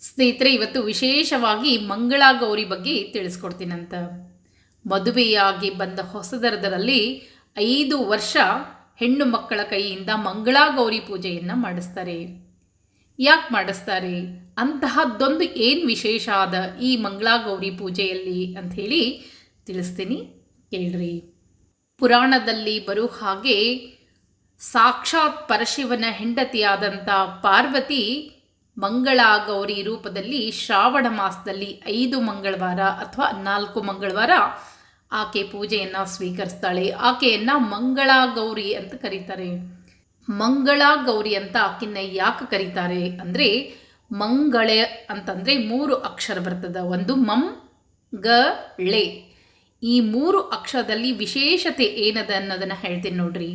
ಸ್ನೇಹಿತರೆ, ಇವತ್ತು ವಿಶೇಷವಾಗಿ ಮಂಗಳಾ ಗೌರಿ ಬಗ್ಗೆ ತಿಳಿಸ್ಕೊಡ್ತೀನಂತ. ಮದುವೆಯಾಗಿ ಬಂದ ಹೊಸದರದರಲ್ಲಿ ಐದು ವರ್ಷ ಹೆಣ್ಣು ಮಕ್ಕಳ ಕೈಯಿಂದ ಮಂಗಳಾ ಗೌರಿ ಪೂಜೆಯನ್ನು ಮಾಡಿಸ್ತಾರೆ. ಯಾಕೆ ಮಾಡಿಸ್ತಾರೆ? ಅಂತಹದ್ದೊಂದು ಏನು ವಿಶೇಷ ಆದ ಈ ಮಂಗಳಾ ಗೌರಿ ಪೂಜೆಯಲ್ಲಿ ಅಂಥೇಳಿ ತಿಳಿಸ್ತೀನಿ, ಕೇಳ್ರಿ. ಪುರಾಣದಲ್ಲಿ ಬರೋ ಹಾಗೆ ಸಾಕ್ಷಾತ್ ಪರಶಿವನ ಹೆಂಡತಿಯಾದಂಥ ಪಾರ್ವತಿ ಮಂಗಳ ಗೌರಿ ರೂಪದಲ್ಲಿ ಶ್ರಾವಣ ಮಾಸದಲ್ಲಿ ಐದು ಮಂಗಳವಾರ ಅಥವಾ ನಾಲ್ಕು ಮಂಗಳವಾರ ಆಕೆ ಪೂಜೆಯನ್ನು ಸ್ವೀಕರಿಸ್ತಾಳೆ. ಆಕೆಯನ್ನು ಮಂಗಳ ಗೌರಿ ಅಂತ ಕರೀತಾರೆ. ಮಂಗಳ ಗೌರಿ ಅಂತ ಆಕೆನ ಯಾಕೆ ಕರೀತಾರೆ ಅಂದರೆ ಮಂಗಳೆ ಅಂತಂದರೆ ಮೂರು ಅಕ್ಷರ ಬರ್ತದೆ. ಒಂದು ಮಂ, ಗ ಈ ಮೂರು ಅಕ್ಷರದಲ್ಲಿ ವಿಶೇಷತೆ ಏನದ ಅನ್ನೋದನ್ನು ಹೇಳ್ತೀನಿ ನೋಡ್ರಿ.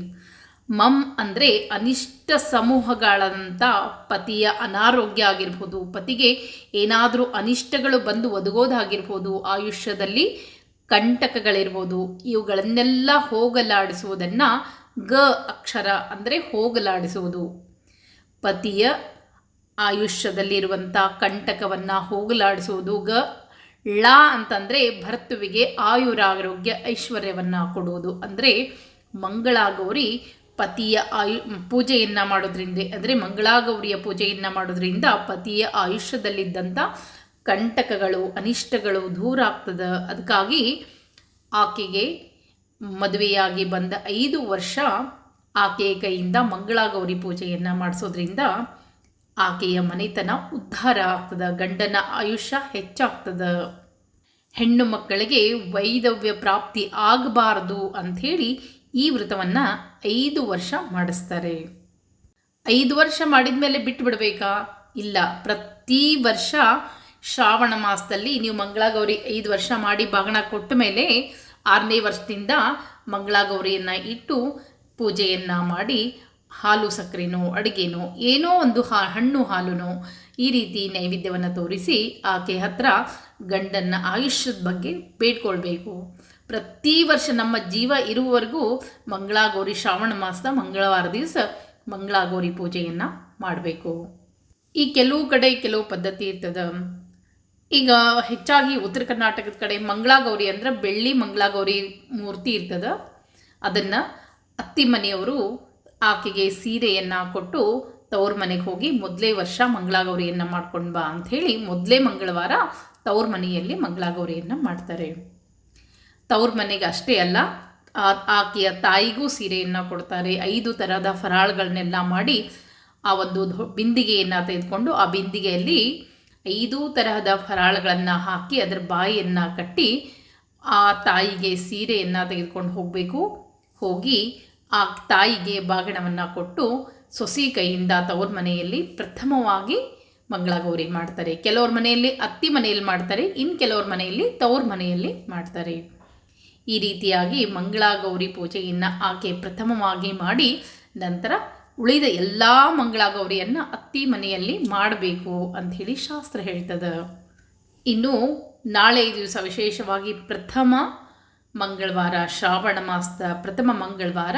ಮಮ್ ಅಂದರೆ ಅನಿಷ್ಟ ಸಮೂಹಗಳಂಥ ಪತಿಯ ಅನಾರೋಗ್ಯ ಆಗಿರ್ಬೋದು. ಪತಿಗೆ ಏನಾದರೂ ಅನಿಷ್ಟಗಳು ಬಂದು ಒದಗೋದಾಗಿರ್ಬೋದು. ಆಯುಷ್ಯದಲ್ಲಿ ಕಂಟಕಗಳಿರ್ಬೋದು. ಇವುಗಳನ್ನೆಲ್ಲ ಹೋಗಲಾಡಿಸುವುದನ್ನು ಗ ಅಕ್ಷರ ಅಂದರೆ ಹೋಗಲಾಡಿಸುವುದು. ಪತಿಯ ಆಯುಷ್ಯದಲ್ಲಿರುವಂಥ ಕಂಟಕವನ್ನು ಹೋಗಲಾಡಿಸುವುದು ಗ. ಳ ಅಂತಂದರೆ ಭರ್ತುವಿಗೆ ಆಯುರಾರೋಗ್ಯ ಐಶ್ವರ್ಯವನ್ನು ಕೊಡುವುದು. ಅಂದರೆ ಮಂಗಳಾಗೌರಿ ಪತಿಯ ಆಯು ಪೂಜೆಯನ್ನು ಮಾಡೋದ್ರಿಂದ, ಅಂದರೆ ಮಂಗಳಾಗೌರಿಯ ಪೂಜೆಯನ್ನು ಮಾಡೋದ್ರಿಂದ ಪತಿಯ ಆಯುಷ್ಯದಲ್ಲಿದ್ದಂಥ ಕಂಟಕಗಳು, ಅನಿಷ್ಟಗಳು ದೂರ ಆಗ್ತದೆ. ಅದಕ್ಕಾಗಿ ಆಕೆಗೆ ಮದುವೆಯಾಗಿ ಬಂದ ಐದು ವರ್ಷ ಆಕೆಯ ಕೈಯಿಂದ ಮಂಗಳಾಗೌರಿ ಪೂಜೆಯನ್ನು ಮಾಡಿಸೋದ್ರಿಂದ ಆಕೆಯ ಮನೆತನ ಉದ್ಧಾರ ಆಗ್ತದೆ, ಗಂಡನ ಆಯುಷ್ಯ ಹೆಚ್ಚಾಗ್ತದೆ. ಹೆಣ್ಣು ಮಕ್ಕಳಿಗೆ ವೈದವ್ಯ ಪ್ರಾಪ್ತಿ ಆಗಬಾರ್ದು ಅಂಥೇಳಿ ಈ ವ್ರತವನ್ನು ಐದು ವರ್ಷ ಮಾಡಿಸ್ತಾರೆ. ಐದು ವರ್ಷ ಮಾಡಿದ ಮೇಲೆ ಬಿಟ್ಟು ಬಿಡಬೇಕಾ ಇಲ್ಲ. ಪ್ರತಿ ವರ್ಷ ಶ್ರಾವಣ ಮಾಸದಲ್ಲಿ ನೀವು ಮಂಗಳಾಗೌರಿ ಐದು ವರ್ಷ ಮಾಡಿ ಬಾಗಣ ಕೊಟ್ಟ ಮೇಲೆ ಆರನೇ ವರ್ಷದಿಂದ ಮಂಗಳಾಗೌರಿಯನ್ನು ಇಟ್ಟು ಪೂಜೆಯನ್ನು ಮಾಡಿ ಹಾಲು ಸಕ್ಕರೆನೋ, ಅಡುಗೆನೋ, ಏನೋ ಒಂದು ಹಣ್ಣು ಹಾಲುನೋ ಈ ರೀತಿ ನೈವೇದ್ಯವನ್ನು ತೋರಿಸಿ ಆಕೆ ಹತ್ರ ಗಂಡನ ಆಯುಷ್ಯದ ಬಗ್ಗೆ ಬೇಡ್ಕೊಳ್ಬೇಕು. ಪ್ರತಿ ವರ್ಷ ನಮ್ಮ ಜೀವ ಇರುವವರೆಗೂ ಮಂಗಳಾಗೌರಿ, ಶ್ರಾವಣ ಮಾಸದ ಮಂಗಳವಾರ ದಿವಸ ಮಂಗಳಾಗೌರಿ ಪೂಜೆಯನ್ನು ಮಾಡಬೇಕು. ಈ ಕೆಲವು ಕಡೆ ಕೆಲವು ಪದ್ಧತಿ ಇರ್ತದೆ. ಈಗ ಹೆಚ್ಚಾಗಿ ಉತ್ತರ ಕರ್ನಾಟಕದ ಕಡೆ ಮಂಗಳಾಗೌರಿ ಅಂದ್ರೆ ಬೆಳ್ಳಿ ಮಂಗಳಾಗೌರಿ ಮೂರ್ತಿ ಇರ್ತದೆ. ಅದನ್ನು ಅತ್ತಿ ಮನೆಯವರು ಆಕೆಗೆ ಸೀರೆಯನ್ನು ಕೊಟ್ಟು ತವ್ರ ಮನೆಗೆ ಹೋಗಿ ಮೊದಲೇ ವರ್ಷ ಮಂಗಳಾಗೌರಿಯನ್ನು ಮಾಡ್ಕೊಂಡು ಬಾ ಅಂಥೇಳಿ ಮೊದಲೇ ಮಂಗಳವಾರ ತವ್ರ ಮನೆಯಲ್ಲಿ ಮಂಗಳಾಗೌರಿಯನ್ನು ಮಾಡ್ತಾರೆ. ತವ್ರ ಮನೆಗೆ ಅಷ್ಟೇ ಅಲ್ಲ ಆಕೆಯ ತಾಯಿಗೂ ಸೀರೆಯನ್ನು ಕೊಡ್ತಾರೆ. ಐದು ಥರದ ಫರಾಳ್ಗಳನ್ನೆಲ್ಲ ಮಾಡಿ ಆ ಒಂದು ಬಿಂದಿಗೆಯನ್ನು ತೆಗೆದುಕೊಂಡು ಆ ಬಿಂದಿಗೆಯಲ್ಲಿ ಐದು ತರಹದ ಫರಾಳಗಳನ್ನು ಹಾಕಿ ಅದರ ಬಾಯಿಯನ್ನು ಕಟ್ಟಿ ಆ ತಾಯಿಗೆ ಸೀರೆಯನ್ನು ತೆಗೆದುಕೊಂಡು ಹೋಗಬೇಕು. ಹೋಗಿ ಆ ತಾಯಿಗೆ ಬಾಗಣವನ್ನು ಕೊಟ್ಟು ಸೊಸಿ ಕೈಯಿಂದ ತವ್ರ ಮನೆಯಲ್ಲಿ ಪ್ರಥಮವಾಗಿ ಮಂಗಳಗೌರಿ ಮಾಡ್ತಾರೆ. ಕೆಲವ್ರ ಮನೆಯಲ್ಲಿ ಅತ್ತಿ ಮನೆಯಲ್ಲಿ ಮಾಡ್ತಾರೆ ಇನ್ನು ಕೆಲವ್ರ ಮನೆಯಲ್ಲಿ ತವ್ರ ಮನೆಯಲ್ಲಿ ಮಾಡ್ತಾರೆ. ಈ ರೀತಿಯಾಗಿ ಮಂಗಳಗೌರಿ ಪೂಜೆಯನ್ನು ಆಕೆ ಪ್ರಥಮವಾಗಿ ಮಾಡಿ ನಂತರ ಉಳಿದ ಎಲ್ಲ ಮಂಗಳಾಗೌರಿಯನ್ನು ಅತ್ತಿ ಮನೆಯಲ್ಲಿ ಮಾಡಬೇಕು ಅಂಥೇಳಿ ಶಾಸ್ತ್ರ ಹೇಳ್ತದೆ. ಇನ್ನು ನಾಳೆ ದಿವಸ ವಿಶೇಷವಾಗಿ ಪ್ರಥಮ ಮಂಗಳವಾರ, ಶ್ರಾವಣ ಮಾಸದ ಪ್ರಥಮ ಮಂಗಳವಾರ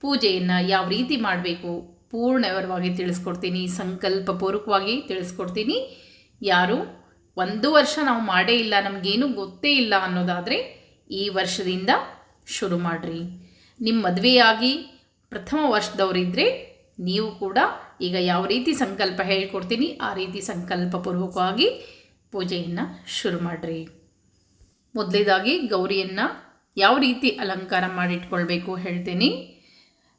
ಪೂಜೆಯನ್ನು ಯಾವ ರೀತಿ ಮಾಡಬೇಕು ಪೂರ್ಣವಿವರವಾಗಿ ತಿಳಿಸ್ಕೊಡ್ತೀನಿ ಸಂಕಲ್ಪ ಸಂಕಲ್ಪಪೂರ್ವಕವಾಗಿ ತಿಳಿಸ್ಕೊಡ್ತೀನಿ. ಯಾರು ಒಂದು ವರ್ಷ ನಾವು ಮಾಡೇ ಇಲ್ಲ, ನಮಗೇನು ಗೊತ್ತೇ ಇಲ್ಲ ಅನ್ನೋದಾದರೆ ಈ ವರ್ಷದಿಂದ ಶುರು ಮಾಡಿರಿ. ನಿಮ್ಮ ಮದುವೆಯಾಗಿ ಪ್ರಥಮ ವರ್ಷದವರಿದ್ದರೆ ನೀವು ಕೂಡ ಈಗ ಯಾವ ರೀತಿ ಸಂಕಲ್ಪ ಹೇಳ್ಕೊಡ್ತೀನಿ, ಆ ರೀತಿ ಸಂಕಲ್ಪಪೂರ್ವಕವಾಗಿ ಪೂಜೆಯನ್ನು ಶುರು ಮಾಡಿರಿ. ಮೊದಲೇದಾಗಿ ಗೌರಿಯನ್ನು ಯಾವ ರೀತಿ ಅಲಂಕಾರ ಮಾಡಿಟ್ಕೊಳ್ಬೇಕು ಹೇಳ್ತೀನಿ.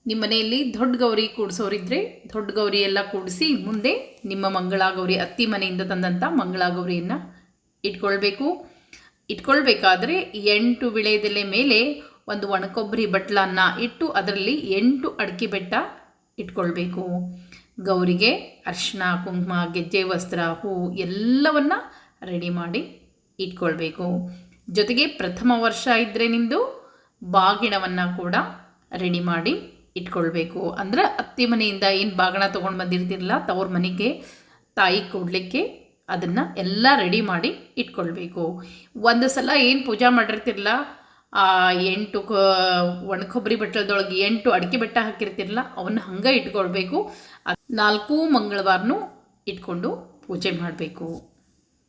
ನಿಮ್ಮ ಮನೆಯಲ್ಲಿ ದೊಡ್ಡ ಗೌರಿ ಕೂಡಿಸೋರಿದ್ದರೆ ದೊಡ್ಡ ಗೌರಿ ಎಲ್ಲ ಕೂಡಿಸಿ ಮುಂದೆ ನಿಮ್ಮ ಮಂಗಳಾಗೌರಿ ಅತ್ತಿ ಮನೆಯಿಂದ ತಂದಂಥ ಮಂಗಳಾಗೌರಿಯನ್ನು ಇಟ್ಕೊಳ್ಬೇಕು. ಇಟ್ಕೊಳ್ಬೇಕಾದ್ರೆ ಎಂಟು ವಿಳೆದೆಲೆ ಮೇಲೆ ಒಂದು ಒಣಕೊಬ್ಬರಿ ಬಟ್ಲನ್ನು ಇಟ್ಟು ಅದರಲ್ಲಿ ಎಂಟು ಅಡಿಕೆ ಬೆಟ್ಟ ಇಟ್ಕೊಳ್ಬೇಕು. ಗೌರಿಗೆ ಅರ್ಶಿನ ಕುಂಕುಮ, ಗೆಜ್ಜೆ, ವಸ್ತ್ರ, ಹೂ ಎಲ್ಲವನ್ನ ರೆಡಿ ಮಾಡಿ ಇಟ್ಕೊಳ್ಬೇಕು. ಜೊತೆಗೆ ಪ್ರಥಮ ವರ್ಷ ಇದ್ದರೆ ನಿಮ್ಮದು ಬಾಗಿಣವನ್ನು ಕೂಡ ರೆಡಿ ಮಾಡಿ ಇಟ್ಕೊಳ್ಬೇಕು. ಅಂದರೆ ಅತ್ತೆ ಮನೆಯಿಂದ ಏನು ಬಾಗಿಣ ತೊಗೊಂಡು ಬಂದಿರ್ತಿರಲ್ಲ, ತವ್ರ ಮನೆಗೆ ತಾಯಿ ಕೊಡಲಿಕ್ಕೆ ಅದನ್ನು ಎಲ್ಲ ರೆಡಿ ಮಾಡಿ ಇಟ್ಕೊಳ್ಬೇಕು. ಒಂದು ಸಲ ಏನು ಪೂಜೆ ಮಾಡಿರ್ತಿರಲ್ಲ ಎಂಟು ಒಣ ಕೊಬ್ಬರಿ ಬಟ್ಟಲದೊಳಗೆ ಎಂಟು ಅಡಿಕೆ ಬೆಟ್ಟ ಹಾಕಿರ್ತಿರಲ್ಲ ಅವನ್ನ ಹಂಗೆ ಇಟ್ಕೊಳ್ಬೇಕು. ನಾಲ್ಕು ಮಂಗಳವಾರನೂ ಇಟ್ಕೊಂಡು ಪೂಜೆ ಮಾಡಬೇಕು.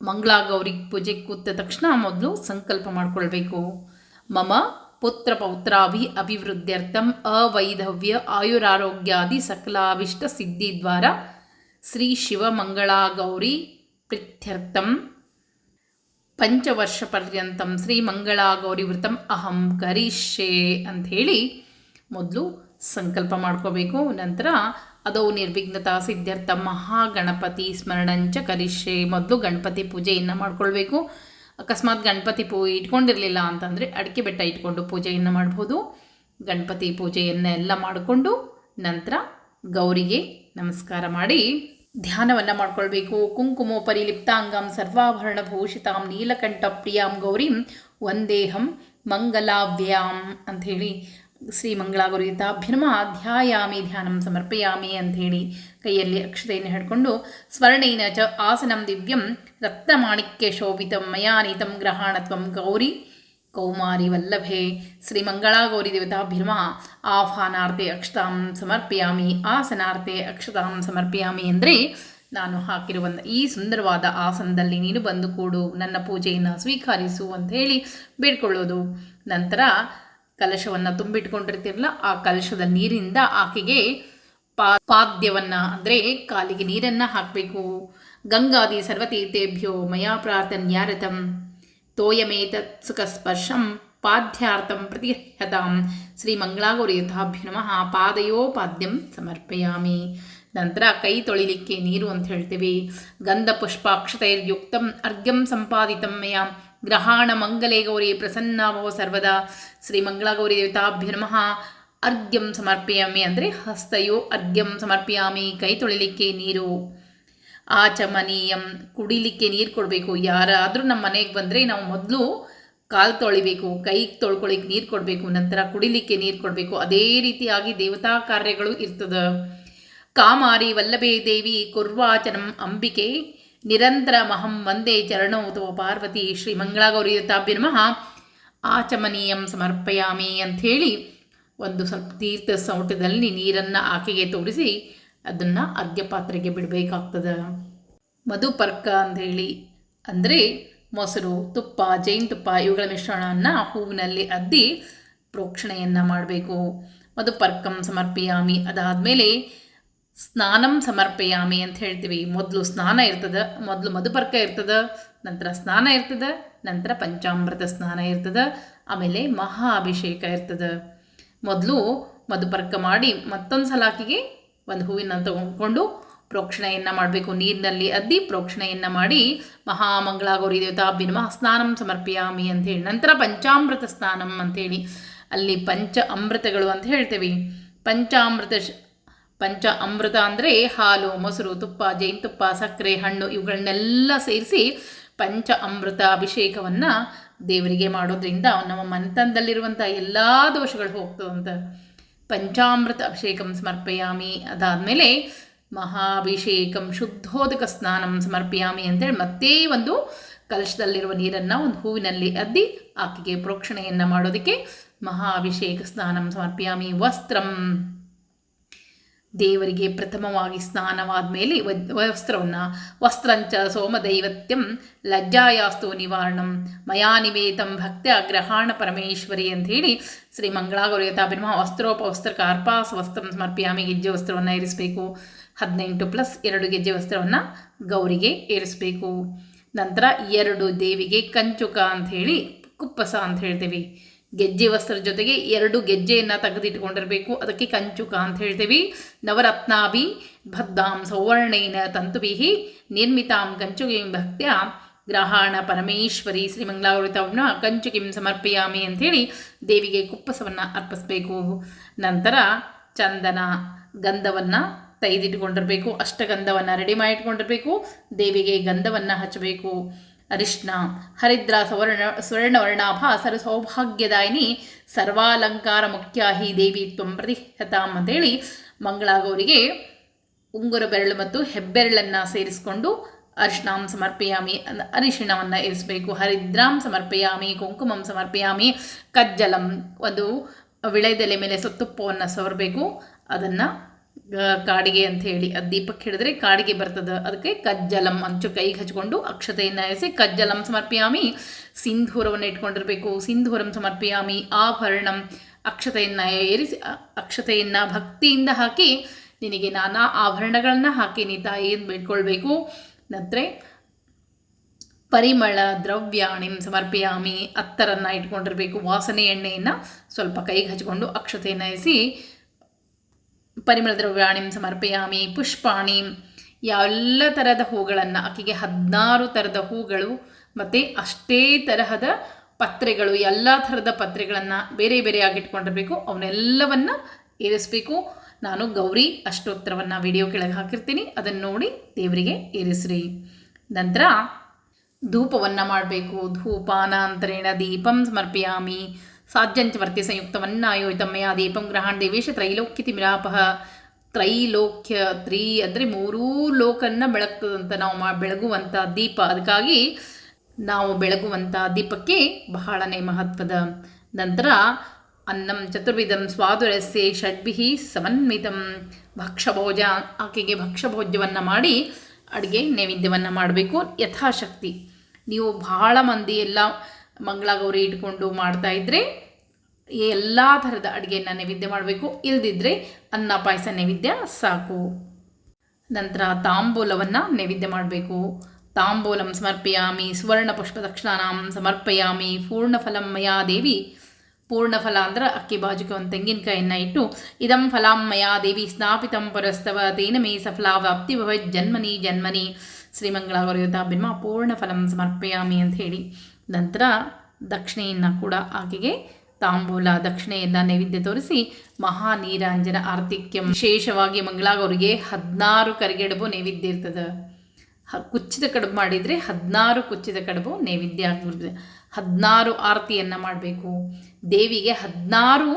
ಮಂಗಳ ಗೌರಿಗೆ ಪೂಜೆ ಕೂತ ತಕ್ಷಣ ಮೊದಲು ಸಂಕಲ್ಪ ಮಾಡಿಕೊಳ್ಬೇಕು. ಮಮ ಪುತ್ರ ಪೌತ್ರಾಭಿ ಅಭಿವೃದ್ಧ್ಯರ್ಥಂ ಅವೈಧವ್ಯ ಆಯುರಾರೋಗ್ಯಾದಿ ಸಕಲಾವಿಷ್ಟ ಸಿದ್ಧಿ ದ್ವಾರ ಶ್ರೀ ಶಿವಮಂಗಳ ಗೌರಿ ಪ್ರೀತ್ಯರ್ಥಂ ಪಂಚವರ್ಷ ಪರ್ಯಂತಂ ಶ್ರೀ ಮಂಗಳಾ ಗೌರಿ ವೃತಂ ಅಹಂ ಕರಿಷ್ಯೆ ಅಂಥೇಳಿ ಮೊದಲು ಸಂಕಲ್ಪ ಮಾಡ್ಕೋಬೇಕು ನಂತರ ಅದೋ ನಿರ್ವಿಘ್ನತಾ ಸಿದ್ಧಾರ್ಥ ಮಹಾಗಣಪತಿ ಸ್ಮರಣಂಚ ಕರಿಷ್ಯೆ ಮೊದಲು ಗಣಪತಿ ಪೂಜೆಯನ್ನು ಮಾಡ್ಕೊಳ್ಬೇಕು ಅಕಸ್ಮಾತ್ ಗಣಪತಿ ಪೂ ಇಟ್ಕೊಂಡಿರಲಿಲ್ಲ ಅಂತಂದರೆ ಅಡಿಕೆ ಬೆಟ್ಟ ಇಟ್ಕೊಂಡು ಪೂಜೆಯನ್ನು ಮಾಡ್ಬೋದು। ಗಣಪತಿ ಪೂಜೆಯನ್ನೆಲ್ಲ ಮಾಡಿಕೊಂಡು ನಂತರ ಗೌರಿಗೆ ನಮಸ್ಕಾರ ಮಾಡಿ ಧ್ಯಾನವನ್ನು ಮಾಡ್ಕೊಳ್ಬೇಕು. ಕುಂಕುಮೋಪರಿ ಲಿಪ್ತಾಂಗಂ ಸರ್ವಾಭರಣ ಭೂಷಿತಾಂ ನೀಲಕಂಠ ಪ್ರಿಯಾಂ ಗೌರಿಂ ವಂದೇಹಂ ಮಂಗಲಾವ್ಯಾಂ ಅಂಥೇಳಿ ಶ್ರೀ ಮಂಗಳಾಗುರಿತಾಭ್ಯರ್ಮ ಧ್ಯಾಯಾಮಿ ಧ್ಯಾನಂ ಸಮರ್ಪಯಾಮಿ ಅಂಥೇಳಿ ಕೈಯಲ್ಲಿ ಅಕ್ಷತೆಯನ್ನು ಹಿಡ್ಕೊಂಡು ಸ್ವರ್ಣೇನ ಚ ಆಸನಂ ದಿವ್ಯಂ ರತ್ನಮಾಣಿಕ್ಯ ಶೋಭಿತಂ ಮಯಾನೀತಂ ಗ್ರಹಾಣತ್ವಂ ಗೌರಿ ಕೌಮಾರಿ ವಲ್ಲಭೆ ಶ್ರೀ ಮಂಗಳಾಗೌರಿ ದೇವತಾ ಭೀರ್ಮ ಆಹ್ವಾನಾರ್ಥೆ ಅಕ್ಷತಾಂ ಸಮರ್ಪಿಯಾಮಿ ಆಸನಾರ್ಥೆ ಅಕ್ಷತಾಂ ಸಮರ್ಪಿಯಾಮಿ ಅಂದರೆ ನಾನು ಹಾಕಿರುವಂಥ ಈ ಸುಂದರವಾದ ಆಸನದಲ್ಲಿ ನೀನು ಬಂದು ಕೂಡು, ನನ್ನ ಪೂಜೆಯನ್ನು ಸ್ವೀಕರಿಸು ಅಂತ ಹೇಳಿ ಬೇಡ್ಕೊಳ್ಳೋದು. ನಂತರ ಕಲಶವನ್ನು ತುಂಬಿಟ್ಕೊಂಡಿರ್ತಿರಲ್ಲ, ಆ ಕಲಶದ ನೀರಿಂದ ಆಕೆಗೆ ಪಾ, ಪಾದ್ಯವನ್ನು ಅಂದರೆ ಕಾಲಿಗೆ ನೀರನ್ನು ಹಾಕಬೇಕು. ಗಂಗಾದಿ ಸರ್ವತೀರ್ಥೇಭ್ಯೋ ಮಯಾ ಪ್ರಾರ್ಥನ್ಯಾರತಂ. ತೋಯಮೇತತ್ ಸುಖಸ್ಪರ್ಶಂ ಪಾದ್ಯಾರ್ಥಂ ಪ್ರತಿಹತಾಂ ಶ್ರೀ ಮಂಗಳಾಗೌರಿ ಯಥಾಭ್ಯ ನಮಃ ಪಾದಯೋ ಪಾದ್ಯಂ ಸಮರ್ಪಯಾಮಿ ನಂತರ ಕೈ ತೊಳಿಲಿಕ್ಕೆ ನೀರು ಅಂತ ಹೇಳ್ತೀವಿ. ಗಂಧ ಪುಷ್ಪಾಕ್ಷತೈರ್ಯುಕ್ತಂ ಅರ್ಘ್ಯಂ ಸಂಪಾದಿತಂ ಮಯ ಗ್ರಹಾಣ ಮಂಗಲೇ ಗೌರಿ ಪ್ರಸನ್ನ ಭವ ಸರ್ವದಾ। ಶ್ರೀ ಮಂಗಳಾಗೌರಿ ದೇವತಾಭ್ಯ ನಮಃ। ಅರ್ಘ್ಯಂ ಸಮರ್ಪಯಾಮಿ ಅಂದರೆ ಹಸ್ತಯೋ ಅರ್ಘ್ಯಂ ಸಮರ್ಪಯಾಮಿ ಕೈ ತೊಳಿಲಿಕ್ಕೆ ನೀರು। ಆಚಮನೀಯಂ ಕುಡಿಲಿಕ್ಕೆ ನೀರು ಕೊಡಬೇಕು. ಯಾರಾದರೂ ನಮ್ಮ ಮನೆಗೆ ಬಂದರೆ ನಾವು ಮೊದಲು ಕಾಲು ತೊಳಿಬೇಕು, ಕೈಗೆ ತೊಳ್ಕೊಳಿಕ್ಕೆ ನೀರು ಕೊಡಬೇಕು, ನಂತರ ಕುಡಿಲಿಕ್ಕೆ ನೀರು ಕೊಡಬೇಕು. ಅದೇ ರೀತಿಯಾಗಿ ದೇವತಾ ಕಾರ್ಯಗಳು ಇರ್ತದೆ. ಕಾಮಾರಿ ವಲ್ಲಭೇ ದೇವಿ ಕುರ್ವಾಚನಂ ಅಂಬಿಕೆ ನಿರಂತರ ಮಹಂ ವಂದೇ ಚರಣೋತವ ಪಾರ್ವತಿ ಶ್ರೀ ಮಂಗಳಾಗೌರಿ ತಾಭ್ಯ ನಮಃ ಆಚಮನೀಯಂ ಸಮರ್ಪಯಾಮಿ ಅಂಥೇಳಿ ಒಂದು ಸ್ವಲ್ಪ ತೀರ್ಥ ಸೌಟದಲ್ಲಿ ನೀರನ್ನು ಆಕೆಗೆ ತೋರಿಸಿ ಅದನ್ನು ಅರ್ಘ್ಯ ಪಾತ್ರೆಗೆ ಬಿಡಬೇಕಾಗ್ತದೆ. ಮಧುಪರ್ಕ ಅಂಥೇಳಿ ಅಂದರೆ ಮೊಸರು, ತುಪ್ಪ ಜೇನುತುಪ್ಪ ಇವುಗಳ ಮಿಶ್ರಣವನ್ನು ಹೂವಿನಲ್ಲಿ ಅದ್ದಿ ಪ್ರೋಕ್ಷಣೆಯನ್ನು ಮಾಡಬೇಕು. ಮಧುಪರ್ಕಂ ಸಮರ್ಪಯಾಮಿ. ಅದಾದಮೇಲೆ ಸ್ನಾನಂ ಸಮರ್ಪಯಾಮಿ ಅಂತ ಹೇಳ್ತೀವಿ. ಮೊದಲು ಸ್ನಾನ ಇರ್ತದೆ, ಮೊದಲು ಮಧುಪರ್ಕ ಇರ್ತದೆ, ನಂತರ ಸ್ನಾನ ಇರ್ತದೆ, ನಂತರ ಪಂಚಾಮೃತ ಸ್ನಾನ ಇರ್ತದೆ, ಆಮೇಲೆ ಮಹಾ ಅಭಿಷೇಕ ಇರ್ತದೆ. ಮೊದಲು ಮಧುಪರ್ಕ ಮಾಡಿ ಮತ್ತೊಂದು ಸಲಾಕಿಗೆ ಒಂದು ಹೂವಿನ ತಗೊಂಡ್ಕೊಂಡು ಪ್ರೋಕ್ಷಣೆಯನ್ನು ಮಾಡಬೇಕು. ನೀರಿನಲ್ಲಿ ಅದ್ದಿ ಪ್ರೋಕ್ಷಣೆಯನ್ನು ಮಾಡಿ ಮಹಾಮಂಗಳಾಗೌರಿ ದೇವತಾ ನಮಃ ಸ್ನಾನಂ ಸಮರ್ಪಯಾಮಿ ಅಂಥೇಳಿ. ನಂತರ ಪಂಚಾಮೃತ ಸ್ನಾನಂ ಅಂಥೇಳಿ. ಅಲ್ಲಿ ಪಂಚ ಅಮೃತಗಳು ಅಂತ ಹೇಳ್ತೇವೆ. ಪಂಚಾಮೃತ ಪಂಚ ಅಮೃತ ಅಂದರೆ ಹಾಲು, ಮೊಸರು, ತುಪ್ಪ ಜೇನುತುಪ್ಪ ಸಕ್ಕರೆ, ಹಣ್ಣು ಇವುಗಳನ್ನೆಲ್ಲ ಸೇರಿಸಿ ಪಂಚ ಅಮೃತ ಅಭಿಷೇಕವನ್ನು ದೇವರಿಗೆ ಮಾಡೋದ್ರಿಂದ ನಮ್ಮ ಮನೆತನದಲ್ಲಿರುವಂಥ ಎಲ್ಲ ದೋಷಗಳು ಹೋಗ್ತದಂತ. ಪಂಚಾಮೃತ ಅಭಿಷೇಕಂ ಸಮರ್ಪಯಾಮಿ. ಅದಾದಮೇಲೆ ಮಹಾಭಿಷೇಕಂ ಶುದ್ಧೋದಕ ಸ್ನಾನಂ ಸಮರ್ಪಯಾಮಿ ಅಂತೇಳಿ ಮತ್ತೆ ಒಂದು ಕಲಶದಲ್ಲಿರುವ ನೀರನ್ನು ಒಂದು ಹೂವಿನಲ್ಲಿ ಅದ್ದಿ ಆಕೆಗೆ ಪ್ರೋಕ್ಷಣೆಯನ್ನು ಮಾಡೋದಕ್ಕೆ ಮಹಾಭಿಷೇಕ ಸ್ನಾನಂ ಸಮರ್ಪಯಾಮಿ ವಸ್ತ್ರಂ. ದೇವರಿಗೆ ಪ್ರಥಮವಾಗಿ ಸ್ನಾನವಾದ ಮೇಲೆ ವಸ್ತ್ರವನ್ನು, ವಸ್ತ್ರಂಚ ಸೋಮದೈವತ್ಯಂ ಲಜ್ಜಾಯಾಸ್ತು ನಿವಾರಣಂ, ಮಯಾ ನಿವೇತಂ ಭಕ್ತ್ಯ ಗ್ರಹಾಣ ಪರಮೇಶ್ವರಿ ಹೇಳಿ ಶ್ರೀ ಮಂಗಳಾಗೌರಿ ತಾಭಿರ್ಮ ವಸ್ತ್ರೋಪವಸ್ತ್ರ ಕಾರ್ಪಾಸ ವಸ್ತ್ರ ಸಮರ್ಪಿಯಾಮಿ ಗೆಜ್ಜೆ ವಸ್ತ್ರವನ್ನು ಇರಿಸಬೇಕು ಹದಿನೆಂಟು ಪ್ಲಸ್ ಎರಡು ಗೆಜ್ಜೆ ವಸ್ತ್ರವನ್ನು ಗೌರಿಗೆ ಏರಿಸಬೇಕು. ನಂತರ ಎರಡು ದೇವಿಗೆ ಕಂಚುಕ ಅಂತ ಹೇಳಿ ಕುಪ್ಪಸ ಅಂತ ಹೇಳ್ತೀವಿ ಗೆಜ್ಜೆ ವಸ್ತ್ರ ಜೊತೆಗೆ ಎರಡು ಗೆಜ್ಜೆಯನ್ನು ತೆಗೆದಿಟ್ಕೊಂಡಿರಬೇಕು. ಅದಕ್ಕೆ ಕಂಚುಕ ಅಂತ ಹೇಳ್ತೀವಿ. ನವರತ್ನಾಭಿ ಭದ್ದಾಂ ಸೌವರ್ಣೇನ ತಂತುಭಿ ನಿರ್ಮಿತಾಂ ಕಂಚುಕಿಂ ಭಕ್ತ್ಯ ಗ್ರಹಾಣ ಪರಮೇಶ್ವರಿ ಶ್ರೀಮಂಗ್ಲಾವೃತವನ್ನು ಕಂಚುಕಿಂ ಸಮರ್ಪಯಾಮಿ ಅಂಥೇಳಿ ದೇವಿಗೆ ಕುಪ್ಪಸವನ್ನು ಅರ್ಪಿಸಬೇಕು. ನಂತರ ಚಂದನ ಗಂಧವನ್ನು ತೆಗೆದಿಟ್ಕೊಂಡಿರಬೇಕು. ಅಷ್ಟಗಂಧವನ್ನು ರೆಡಿ ಮಾಡಿಟ್ಕೊಂಡಿರಬೇಕು. ದೇವಿಗೆ ಗಂಧವನ್ನು ಹಚ್ಚಬೇಕು. ಅರಿಷ್ಣ. ಹರಿದ್ರ ಸವರ್ಣ, ಸುವರ್ಣವರ್ಣಾಭ ಸರ ಸೌಭಾಗ್ಯದಾಯಿನಿ ಸರ್ವಾಲಂಕಾರ ಮುಖ್ಯ ಹಿ ದೇವಿ ತ್ವಂ ಪ್ರತಿಹತಾಂ ಅಂತೇಳಿ ಮಂಗಳಾಗೌರಿಗೆ ಉಂಗುರ ಬೆರಳು ಮತ್ತು ಹೆಬ್ಬೆರಳನ್ನು ಸೇರಿಸಿಕೊಂಡು ಅರಿಶಿಣಾಂ ಸಮರ್ಪಯಾಮಿ ಅರಿಶಿಣವನ್ನು ಇರಿಸಬೇಕು. ಹರಿದ್ರಾಂ ಸಮರ್ಪಯಾಮಿ, ಕುಂಕುಮಂ ಸಮರ್ಪಯಾಮಿ, ಕಜ್ಜಲಂ, ಒಂದು ವಿಳೆದೆಲೆ ಮೇಲೆ ಸೊತ್ತುಪ್ಪವನ್ನು ಸವರಬೇಕು. ಅದನ್ನು ಕಾಡಿಗೆ ಅಂತ ಹೇಳಿ ಅದು ದೀಪಕ್ಕೆ ಹಿಡಿದ್ರೆ ಕಾಡಿಗೆ ಬರ್ತದೆ. ಅದಕ್ಕೆ ಕಜ್ಜಲಂ ಅಂಚು ಕೈಗೆ ಹಚ್ಕೊಂಡು ಅಕ್ಷತೆಯನ್ನು ಎಸೆ ಕಜ್ಜಲಂ ಸಮರ್ಪಯಾಮಿ, ಸಿಂಧೂರವನ್ನು ಇಟ್ಕೊಂಡಿರಬೇಕು. ಸಿಂಧೂರಂ ಸಮರ್ಪಯಾಮಿ, ಆಭರಣಂ ಅಕ್ಷತೆಯನ್ನು ಏರಿಸಿ ಅಕ್ಷತೆಯನ್ನು ಭಕ್ತಿಯಿಂದ ಹಾಕಿ, ನಿನಗೆ ನಾನಾ ಆಭರಣಗಳನ್ನು ಹಾಕಿ ತಾಯಿ ತಾಯಿಯನ್ನು ಬೇಡ್ಕೊಳ್ಬೇಕು. ನಂತರ, ಪರಿಮಳ ದ್ರವ್ಯಾಣಿಂ ಸಮರ್ಪಯಾಮಿ, ಅತ್ತರನ್ನು ಇಟ್ಕೊಂಡಿರಬೇಕು. ವಾಸನೆ ಎಣ್ಣೆಯನ್ನು ಸ್ವಲ್ಪ ಕೈಗೆ ಹಚ್ಕೊಂಡು ಅಕ್ಷತೆಯನ್ನು ಎಸಿ ಪರಿಮಳ ದ್ರವ್ಯಾಣಿಂ ಸಮರ್ಪಯಾಮಿ, ಪುಷ್ಪಾಣಿ ಎಲ್ಲ ಥರದ ಹೂಗಳನ್ನು ಆಕೆಗೆ ಹದಿನಾರು ಥರದ ಹೂಗಳು, ಮತ್ತು ಅಷ್ಟೇ ತರಹದ ಪತ್ರೆಗಳು, ಎಲ್ಲ ಥರದ ಪತ್ರೆಗಳನ್ನು ಬೇರೆ ಬೇರೆಯಾಗಿ ಇಟ್ಕೊಂಡಿರಬೇಕು ಅವನ್ನೆಲ್ಲವನ್ನು ಏರಿಸಬೇಕು. ನಾನು ಗೌರಿ ಅಷ್ಟೋತ್ತರವನ್ನು ವಿಡಿಯೋ ಕೆಳಗೆ ಹಾಕಿರ್ತೀನಿ. ಅದನ್ನು ನೋಡಿ ದೇವರಿಗೆ ಏರಿಸ್ರಿ. ನಂತರ ಧೂಪವನ್ನು ಮಾಡಬೇಕು. ಧೂಪಾನಾಂತರೇಣ ದೀಪಂ ಸಮರ್ಪಯಾಮಿ. ಸಾಧ್ಯಂಚವರ್ತಿ ಸಂಯುಕ್ತವನ್ನಾಯೋಯಿತ ಮಯ ದೀಪಂ ಗ್ರಹಣ ದೇವೇಶ ತ್ರೈಲೋಕ್ಯ ತಿಮಿರಾಪಹ ತ್ರೈಲೋಕ್ಯ ತ್ರೀ ಅಂದರೆ ಮೂರೂ ಲೋಕನ್ನ ಬೆಳಗ್ತದಂತ ನಾವು ಮಾ ಬೆಳಗುವಂಥ ದೀಪ. ಅದಕ್ಕಾಗಿ ನಾವು ಬೆಳಗುವಂಥ ದೀಪಕ್ಕೆ ಬಹಳನೇ ಮಹತ್ವದ ನಂತರ ಅನ್ನಂ ಚತುರ್ವಿಧಂ ಸ್ವಾದುರಸ್ಯ ಷಡ್ಭಿ ಸಮನ್ವಿತಂ. ಭಕ್ಷಭೋಜ ಆಕೆಗೆ ಭಕ್ಷಭೋಜ್ಯವನ್ನು ಮಾಡಿ ಅಡುಗೆ ನೈವೇದ್ಯವನ್ನು ಮಾಡಬೇಕು. ಯಥಾಶಕ್ತಿ. ನೀವು ಬಹಳ ಮಂದಿ ಎಲ್ಲ ಮಂಗಳಗೌರಿ ಇಟ್ಕೊಂಡು ಮಾಡ್ತಾ ಇದ್ದರೆ ಎಲ್ಲ ಥರದ ಅಡುಗೆಯನ್ನು ನೈವೇದ್ಯ ಮಾಡಬೇಕು. ಇಲ್ದಿದ್ರೆ ಅನ್ನ ಪಾಯಸ ನೈವೇದ್ಯ ಸಾಕು. ನಂತರ ತಾಂಬೂಲವನ್ನು ನೈವೇದ್ಯ ಮಾಡಬೇಕು. ತಾಂಬೂಲಂ ಸಮರ್ಪಯಾಮಿ, ಸುವರ್ಣ ಪುಷ್ಪ ದಕ್ಷಿಣಾಂ ಸಮರ್ಪಯಾಮಿ, ಪೂರ್ಣಫಲಂ ಮಯಾ ದೇವಿ. ಪೂರ್ಣಫಲ ಅಂದ್ರೆ ಅಕ್ಕಿ ಬಾಜುಗೆ ಒಂದು ತೆಂಗಿನಕಾಯಿಯನ್ನು ಇಟ್ಟು, ಇದಂ ಫಲಾಂ ಮಯಾ ದೇವಿ ಸ್ನಾಪಿತಂ ಪರಸ್ತವ, ತೇನ ಮೇ ಸಫಲಾವಾಪ್ತಿ ಭವತ್ ಜನ್ಮನಿ ಜನ್ಮನಿ. ಶ್ರೀಮಂಗಳಾವರಿಯುತಾಭಿಮ ಪೂರ್ಣಫಲಂ ಸಮರ್ಪಯಾಮಿ ಅಂತ ಹೇಳಿ. ನಂತರ ದಕ್ಷಿಣೆಯನ್ನು ಕೂಡ ಆಕೆಗೆ ತಾಂಬೂಲ, ದಕ್ಷಿಣೆಯನ್ನು ನೈವೇದ್ಯ ತೋರಿಸಿ ಮಹಾ ನೀರಾಂಜನ ವಿಶೇಷವಾಗಿ ಮಂಗಳಾಗವ್ರಿಗೆ ಹದಿನಾರು ಕರಿಗೆಡಬು ನೈವೇದ್ಯ ಇರ್ತದೆ. ಕುಚ್ಚಿದ ಕಡುಬು ಮಾಡಿದರೆ ಹದಿನಾರು ಕುಚ್ಚಿದ ಕಡುಬು ನೈವೇದ್ಯ ಆಗಿರ್ತದೆ ಹದಿನಾರು ಆರತಿಯನ್ನು ಮಾಡಬೇಕು. ದೇವಿಗೆ ಹದಿನಾರು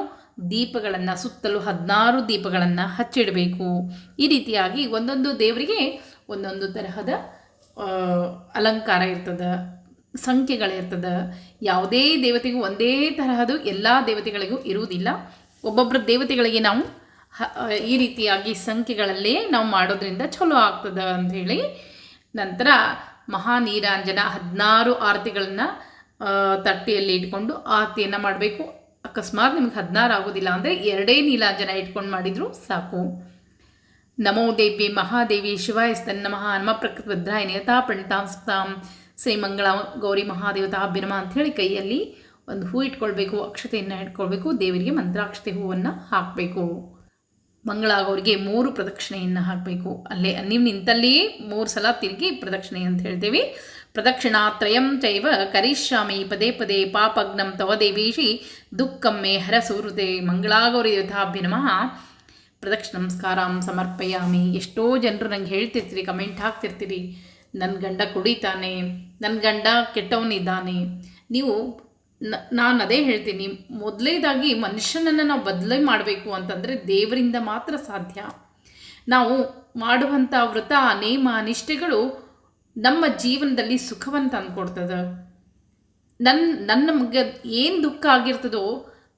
ದೀಪಗಳನ್ನು, ಸುತ್ತಲೂ ಹದಿನಾರು ದೀಪಗಳನ್ನು ಹಚ್ಚಿಡಬೇಕು. ಈ ರೀತಿಯಾಗಿ ಒಂದೊಂದು ದೇವರಿಗೆ ಒಂದೊಂದು ತರಹದ ಅಲಂಕಾರ ಇರ್ತದೆ. ಸಂಖ್ಯೆಗಳಿರ್ತದೆ. ಯಾವುದೇ ದೇವತೆಗೂ ಒಂದೇ ತರಹದ ಎಲ್ಲ ದೇವತೆಗಳಿಗೂ ಇರುವುದಿಲ್ಲ. ಒಬ್ಬೊಬ್ಬರ ದೇವತೆಗಳಿಗೆ ನಾವು ಈ ರೀತಿಯಾಗಿ ಸಂಖ್ಯೆಗಳಲ್ಲೇ ನಾವು ಮಾಡೋದ್ರಿಂದ ಚಲೋ ಆಗ್ತದೆ ಅಂಥೇಳಿ ನಂತರ ಮಹಾ ನೀರಾಂಜನ ಹದಿನಾರು ಆರತಿಗಳನ್ನು ತಟ್ಟೆಯಲ್ಲಿ ಇಟ್ಕೊಂಡು ಆರತಿಯನ್ನು ಮಾಡಬೇಕು. ಅಕಸ್ಮಾತ್ ನಿಮ್ಗೆ ಹದಿನಾರು ಆಗೋದಿಲ್ಲ ಅಂದರೆ ಎರಡೇ ನೀಲಾಂಜನ ಇಟ್ಕೊಂಡು ಮಾಡಿದರೂ ಸಾಕು. ನಮೋ ದೇವಿ ಮಹಾದೇವಿ ಶಿವಾಯ ಮಹಾ ಹನುಮ ಪ್ರಕೃತಿ ಭದ್ರಾಯ ನಿಯತಾ ಸುತಾಂ ಶ್ರೀ ಮಂಗಳ ಗೌರಿ ಮಹಾದೇವತಾ ಅಭ್ಯನಮ ಅಂಥೇಳಿ ಕೈಯಲ್ಲಿ ಒಂದು ಹೂ ಇಟ್ಕೊಳ್ಬೇಕು, ಅಕ್ಷತೆಯನ್ನು ಇಟ್ಕೊಳ್ಬೇಕು, ದೇವರಿಗೆ ಮಂತ್ರಾಕ್ಷತೆ ಹೂವನ್ನು ಹಾಕಬೇಕು. ಮಂಗಳಾಗೌರಿಗೆ ಮೂರು ಪ್ರದಕ್ಷಿಣೆಯನ್ನು ಹಾಕಬೇಕು. ಅಲ್ಲೇ ನೀವು ನಿಂತಲ್ಲಿ ಮೂರು ಸಲ ತಿರುಗಿ ಪ್ರದಕ್ಷಿಣೆ ಅಂತ ಹೇಳ್ತೇವೆ. ಪ್ರದಕ್ಷಿಣಾತ್ರಯಂ ಚೈವ ಕರಿಷ್ಯಾಮಿ ಪದೇ ಪದೇ ಪಾಪಗ್ನಂ ತವ ದೇವೀಶಿ ದುಃಖಮ್ಮೆ ಹರ ಹರಸೂರುತೆ ಮಂಗಳಾಗೌರಿ ಯಥಾಭಿನಮಃ ಪ್ರದಕ್ಷಿಣ ನಮಸ್ಕಾರಂ ಸಮರ್ಪಯಾಮಿ. ಎಷ್ಟೋ ಜನರು ನಂಗೆ ಹೇಳ್ತಿರ್ತೀರಿ, ಕಮೆಂಟ್ ಹಾಕ್ತಿರ್ತೀರಿ. ನನ್ನ ಗಂಡ ಕುಡಿತಾನೆ ನನ್ನ ಗಂಡ ಕೆಟ್ಟವನಿದ್ದಾನೆ. ನೀವು ನಾನು ಅದೇ ಹೇಳ್ತೀನಿ, ಮೊದಲೇದಾಗಿ ಮನುಷ್ಯನನ್ನು ನಾವು ಬದಲೇ ಮಾಡಬೇಕು ಅಂತಂದರೆ ದೇವರಿಂದ ಮಾತ್ರ ಸಾಧ್ಯ. ನಾವು ಮಾಡುವಂಥ ವ್ರತ, ನೇಮ, ನಿಷ್ಠೆಗಳು ನಮ್ಮ ಜೀವನದಲ್ಲಿ ಸುಖವನ್ನು ತಂದುಕೊಡ್ತದೆ ನನ್ನ ನನ್ನ ನಮಗೆ ಏನು ದುಃಖ ಆಗಿರ್ತದೋ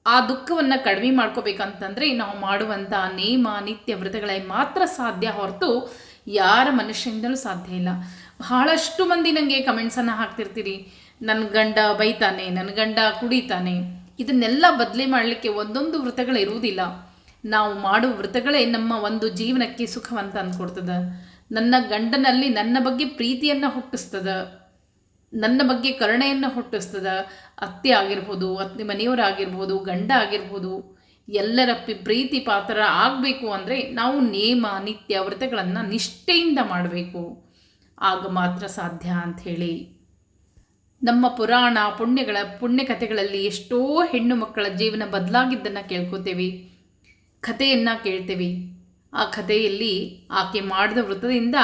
ಆ ದುಃಖವನ್ನು ಕಡಿಮೆ ಮಾಡ್ಕೋಬೇಕಂತಂದರೆ ನಾವು ಮಾಡುವಂಥ ನೇಮ, ನಿತ್ಯ ವ್ರತಗಳೇ ಮಾತ್ರ ಸಾಧ್ಯ ಹೊರತು ಯಾರ ಮನುಷ್ಯನಿಂದಲೂ ಸಾಧ್ಯ ಇಲ್ಲ. ಬಹಳಷ್ಟು ಮಂದಿ ನನಗೆ ಕಮೆಂಟ್ಸನ್ನು ಹಾಕ್ತಿರ್ತೀರಿ. ನನ್ನ ಗಂಡ ಬೈತಾನೆ ನನ್ನ ಗಂಡ ಕುಡಿತಾನೆ. ಇದನ್ನೆಲ್ಲ ಬದಲಿ ಮಾಡಲಿಕ್ಕೆ ಒಂದೊಂದು ವ್ರತಗಳು ಇರುವುದಿಲ್ಲ. ನಾವು ಮಾಡುವ ವ್ರತಗಳೇ ನಮ್ಮ ಒಂದು ಜೀವನಕ್ಕೆ ಸುಖವಂತ ಅಂದ್ಕೊಡ್ತದೆ ನನ್ನ ಗಂಡನಲ್ಲಿ ನನ್ನ ಬಗ್ಗೆ ಪ್ರೀತಿಯನ್ನು ಹುಟ್ಟಿಸ್ತದೆ. ನನ್ನ ಬಗ್ಗೆ ಕರುಣೆಯನ್ನು ಹುಟ್ಟಿಸ್ತದ. ಅತ್ತೆ ಆಗಿರ್ಬೋದು, ಅತ್ತೆ ಮನೆಯವರಾಗಿರ್ಬೋದು ಗಂಡ ಆಗಿರ್ಬೋದು, ಎಲ್ಲರ ಪ್ರೀತಿ ಪಾತ್ರ ಆಗಬೇಕು ಅಂದರೆ ನಾವು ನೇಮ, ನಿತ್ಯ ವ್ರತಗಳನ್ನು ನಿಷ್ಠೆಯಿಂದ ಮಾಡಬೇಕು. ಆಗ ಮಾತ್ರ ಸಾಧ್ಯ ಅಂಥೇಳಿ ನಮ್ಮ ಪುರಾಣ ಪುಣ್ಯಗಳ ಪುಣ್ಯಕಥೆಗಳಲ್ಲಿ ಎಷ್ಟೋ ಹೆಣ್ಣು ಮಕ್ಕಳ ಜೀವನ ಬದಲಾಗಿದ್ದನ್ನು ಕೇಳ್ಕೋತೇವೆ. ಕಥೆಯನ್ನು ಕೇಳ್ತೇವೆ. ಆ ಕಥೆಯಲ್ಲಿ ಆಕೆ ಮಾಡಿದ ವೃತ್ತದಿಂದ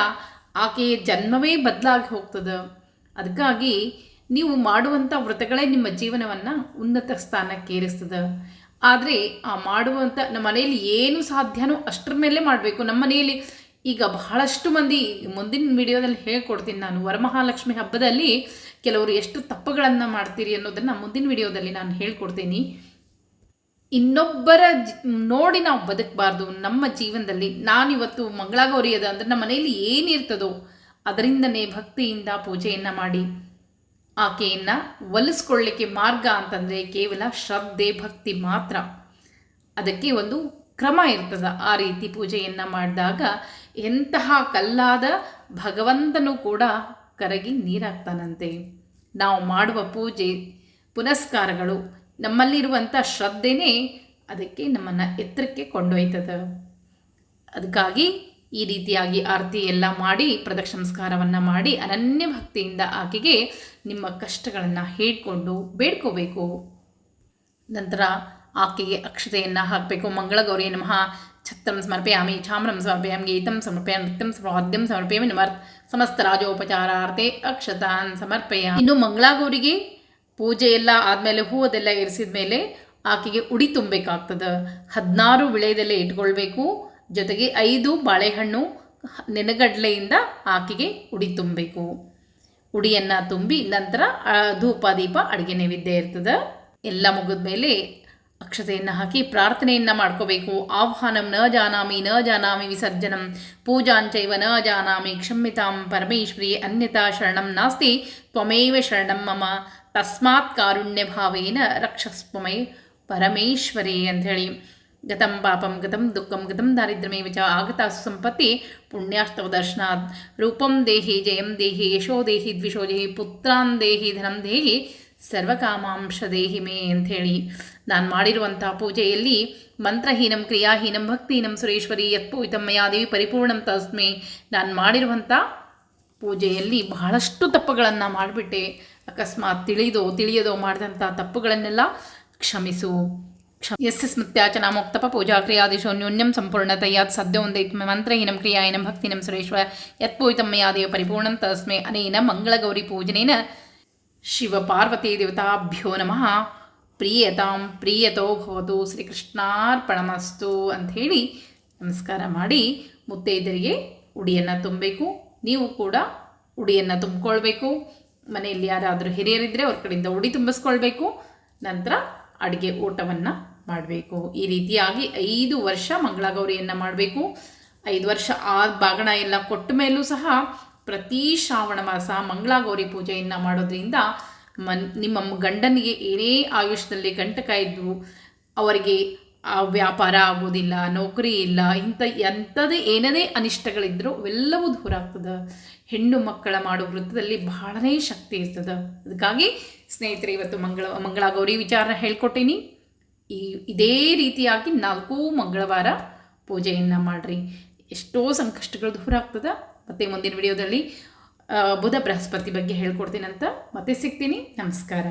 ಆಕೆಯ ಜನ್ಮವೇ ಬದಲಾಗಿ ಹೋಗ್ತದೆ. ಅದಕ್ಕಾಗಿ ನೀವು ಮಾಡುವಂಥ ವ್ರತಗಳೇ ನಿಮ್ಮ ಜೀವನವನ್ನು ಉನ್ನತ ಸ್ಥಾನಕ್ಕೆ ಏರಿಸ್ತದೆ. ಆದರೆ ಆ ಮಾಡುವಂಥ ನಮ್ಮ ಮನೆಯಲ್ಲಿ ಏನು ಸಾಧ್ಯನೋ ಅಷ್ಟರ ಮೇಲೆ ಮಾಡಬೇಕು. ನಮ್ಮ ಮನೆಯಲ್ಲಿ ಈಗ ಬಹಳಷ್ಟು ಮಂದಿ ಮುಂದಿನ ವಿಡಿಯೋದಲ್ಲಿ ಹೇಳ್ಕೊಡ್ತೀನಿ ನಾನು. ವರಮಹಾಲಕ್ಷ್ಮಿ ಹಬ್ಬದಲ್ಲಿ ಕೆಲವರು ಎಷ್ಟು ತಪ್ಪುಗಳನ್ನು ಮಾಡ್ತೀರಿ ಅನ್ನೋದನ್ನು ಮುಂದಿನ ವಿಡಿಯೋದಲ್ಲಿ ನಾನು ಹೇಳ್ಕೊಡ್ತೀನಿ. ಇನ್ನೊಬ್ಬರ ನೋಡಿ ನಾವು ಬದುಕಬಾರ್ದು. ನಮ್ಮ ಜೀವನದಲ್ಲಿ ನಾನಿವತ್ತು ಮಂಗಳಾಗೌರಿ ಅದ ಅಂದರೆ ನಮ್ಮ ಮನೆಯಲ್ಲಿ ಏನಿರ್ತದೋ ಅದರಿಂದನೇ ಭಕ್ತಿಯಿಂದ ಪೂಜೆಯನ್ನು ಮಾಡಿ, ಆಕೆಯನ್ನು ಒಲಿಸ್ಕೊಳ್ಳಿಕ್ಕೆ ಮಾರ್ಗ ಅಂತಂದರೆ ಕೇವಲ ಶ್ರದ್ಧೆ, ಭಕ್ತಿ ಮಾತ್ರ. ಅದಕ್ಕೆ ಒಂದು ಕ್ರಮ ಇರ್ತದೆ. ಆ ರೀತಿ ಪೂಜೆಯನ್ನು ಮಾಡಿದಾಗ ಎಂತಹ ಕಲ್ಲಾದ ಭಗವಂತನೂ ಕೂಡ ಕರಗಿ ನೀರಾಗ್ತಾನಂತೆ. ನಾವು ಮಾಡುವ ಪೂಜೆ, ಪುನಸ್ಕಾರಗಳು ನಮ್ಮಲ್ಲಿರುವಂಥ ಶ್ರದ್ಧೆನೇ ಅದಕ್ಕೆ ನಮ್ಮನ್ನು ಎತ್ತರಕ್ಕೆ ಕೊಂಡೊಯ್ತದೆ. ಅದಕ್ಕಾಗಿ ಈ ರೀತಿಯಾಗಿ ಆರತಿ ಎಲ್ಲ ಮಾಡಿ, ಪ್ರದಕ್ಷಿಣಸ್ಕಾರವನ್ನು ಮಾಡಿ, ಅನನ್ಯ ಭಕ್ತಿಯಿಂದ ಆಕೆಗೆ ನಿಮ್ಮ ಕಷ್ಟಗಳನ್ನು ಹೇಳ್ಕೊಂಡು ಬೇಡ್ಕೋಬೇಕು. ನಂತರ ಆಕೆಗೆ ಅಕ್ಷತೆಯನ್ನು ಹಾಕಬೇಕು. ಮಂಗಳಗೌರಿ ನಮಃ. ಛತ್ರಂ ಸಮರ್ಪಯಾಮಿ, ಛಾಮ್ರಂ ಸಮರ್ಪಯಾಮಿ, ಗೀತಂ ಸಮರ್ಪಯಾಮಿ, ನೃತ್ಯಂ ವಾದ್ಯಂ ಸಮರ್ಪಯಾಮಿ ನಿಮರ್ ಸಮಸ್ತ ರಾಜೋಪಚಾರಾರ್ತೆ ಅಕ್ಷತಾನ್ ಸಮರ್ಪಯ ಇನ್ನು ಮಂಗಳಾಗೌರಿಗೆ ಪೂಜೆ ಎಲ್ಲ ಆದಮೇಲೆ ಹೂವದೆಲ್ಲ ಇರಿಸಿದ ಮೇಲೆ ಆಕೆಗೆ ಉಡಿ ತುಂಬಬೇಕಾಗ್ತದೆ. ಹದಿನಾರು ವಿಳೆದೆಲೆ ಇಟ್ಕೊಳ್ಬೇಕು. ಜೊತೆಗೆ ಐದು ಬಾಳೆಹಣ್ಣು ನೆನಗಡಲೆಯಿಂದ ಆಕೆಗೆ ಉಡಿ ತುಂಬಬೇಕು. ಉಡಿಯನ್ನು ತುಂಬಿ ನಂತರ ಧೂಪ ದೀಪ ಅಡುಗೆ ನೈವೇದ್ಯ ಇರ್ತದೆ. ಎಲ್ಲ ಮುಗಿದ ಮೇಲೆ ಅಕ್ಷತೆಯನ್ನು ಹಾಕಿ ಪ್ರಾರ್ಥನೆಯನ್ನು ಮಾಡ್ಕೋಬೇಕು. ಆಹ್ವಾನಂ ನ ಜಾನಾಮಿ ನ ಜಾನಾಮಿ ವಿಸರ್ಜನಂ. ಪೂಜಾಂಚೈವ ನ ಜಾನಾಮಿ ಕ್ಷಮ್ಯತಾಂ ಪರಮೇಶ್ವರಿ ಅನ್ಯತಾ ಶರಣಂ ನಾಸ್ತಿ ತ್ವಮೇವ ಶರಣಂ ಮಮ. ತಸ್ಮಾತ್ ಕಾರುಣ್ಯ ಭಾವೇನ ರಕ್ಷಸ್ವಮೈ ಪರಮೇಶ್ವರಿ ಅಂಥೇಳಿ. ಗತಂ ಪಾಪಂ, ಗತಂ ದುಃಖಂ, ಗತಂ ದಾರಿದ್ರ್ಯಮೇವ ಚ ಆಗತಾ ಸಂಪತ್ತಿ ಪುಣ್ಯಾಸ್ತವ ದರ್ಶನಾತ್. ರೂಪಂ ದೇಹಿ ಜಯಂ ದೇಹಿ ಯಶೋ ದೇಹಿ ದ್ವಿಷೋ ದೇಹಿ ಪುತ್ರಾನ್ ದೇಹಿ ಧನಂ ದೇಹಿ ಸರ್ವಕಾಮಾಂಶ ದೇಹಿ ಮೇ ಅಂಥೇಳಿ. ನಾನು ಮಾಡಿರುವಂತಹ ಪೂಜೆಯಲ್ಲಿ ಮಂತ್ರಹೀನಂ, ಕ್ರಿಯಾಹೀನಂ, ಭಕ್ತಿಹೀನಂ, ಸುರೇಶ್ವರಿ ಯತ್ಪೂಯಿತಂ ಮಯಾದೇವಿ ಪರಿಪೂರ್ಣಂ ತಸ್ಮೆ. ನಾನು ಮಾಡಿರುವಂಥ ಪೂಜೆಯಲ್ಲಿ ಬಹಳಷ್ಟು ತಪ್ಪುಗಳನ್ನು ಮಾಡಿಬಿಟ್ಟೆ. ಅಕಸ್ಮಾತ್ ತಿಳಿದೋ, ತಿಳಿಯದೋ ಮಾಡಿದಂಥ ತಪ್ಪುಗಳನ್ನೆಲ್ಲ ಕ್ಷಮಿಸು. ಕ್ಷ ಎಸ್ ಸ್ಮೃತ್ಯಾಚ ನಾಮೋಕ್ತಪ ಪೂಜಾ ಕ್ರಿಯಾದಿಶೋ ನ್ಯೂನ್ಯಂ ಸದ್ಯ ಒಂದೇ ಮಂತ್ರಹೀನಂ, ಕ್ರಿಯಾಹೀನಂ ಭಕ್ತಿನಂ ಸುರೇಶ್ವರ ಯತ್ಪೂಯಿತಂ ಮಯಾದೇವ ಪರಿಪೂರ್ಣಂ ತಸ್ಮೆ ಅನೇನ ಮಂಗಳಗೌರಿ ಪೂಜನೇನ ಶಿವಪಾರ್ವತಿ ದೇವತಾಭ್ಯೋ ನಮಃ. ಪ್ರಿಯತಾಂ ಪ್ರಿಯತೋ ಭವತು ಶ್ರೀಕೃಷ್ಣಾರ್ಪಣಮಸ್ತು ಅಂಥೇಳಿ ನಮಸ್ಕಾರ ಮಾಡಿ ಮುತ್ತೈದರಿಗೆ ಉಡಿಯನ್ನು ತುಂಬಬೇಕು. ನೀವು ಕೂಡ ಉಡಿಯನ್ನು ತುಂಬಿಕೊಳ್ಬೇಕು. ಮನೆಯಲ್ಲಿ ಯಾರಾದರೂ ಹಿರಿಯರಿದ್ದರೆ ಅವ್ರ ಕಡೆಯಿಂದ ಉಡಿ ತುಂಬಿಸ್ಕೊಳ್ಬೇಕು. ನಂತರ ಅಡುಗೆ ಊಟವನ್ನು ಮಾಡಬೇಕು. ಈ ರೀತಿಯಾಗಿ ಐದು ವರ್ಷ ಮಂಗಳಗೌರಿಯನ್ನು ಮಾಡಬೇಕು. ಐದು ವರ್ಷ ಆ ಬಾಗಣ ಎಲ್ಲ ಕೊಟ್ಟ ಮೇಲೂ ಸಹ ಪ್ರತಿ ಶ್ರಾವಣ ಮಾಸ ಮಂಗಳಗೌರಿ ಪೂಜೆಯನ್ನು ಮಾಡೋದ್ರಿಂದ ಮನ್, ನಿಮ್ಮ ಗಂಡನಿಗೆ ಏನೇ ಆಯುಷ್ಯದಲ್ಲಿ ಕಂಟಕ ಇದ್ದು ಅವರಿಗೆ ಆ ವ್ಯಾಪಾರ ಆಗೋದಿಲ್ಲ, ನೌಕರಿ ಇಲ್ಲ, ಇಂಥ ಎಂಥದೇ ಏನದೇ ಅನಿಷ್ಟಗಳಿದ್ದರೂ ಅವೆಲ್ಲವೂ ದೂರ ಆಗ್ತದೆ. ಹೆಣ್ಣು ಮಕ್ಕಳ ಮಾಡೋ ವೃತ್ತದಲ್ಲಿ ಬಹಳನೇ ಶಕ್ತಿ ಇರ್ತದೆ. ಅದಕ್ಕಾಗಿ ಸ್ನೇಹಿತರೆ, ಇವತ್ತು ಮಂಗಳ ಮಂಗಳ ಗೌರಿ ವಿಚಾರನ ಹೇಳ್ಕೊಟ್ಟೀನಿ. ಈ, ಇದೇ ರೀತಿಯಾಗಿ ನಾಲ್ಕು ಮಂಗಳವಾರ ಪೂಜೆಯನ್ನು ಮಾಡಿರಿ. ಎಷ್ಟೋ ಸಂಕಷ್ಟಗಳು ದೂರ ಆಗ್ತದೆ. ಮತ್ತು ಮುಂದಿನ ವಿಡಿಯೋದಲ್ಲಿ ಬುಧ ಬೃಹಸ್ಪತಿ ಬಗ್ಗೆ ಹೇಳ್ಕೊಡ್ತೀನಂತ ಮತ್ತೆ ಸಿಗ್ತೀನಿ. ನಮಸ್ಕಾರ.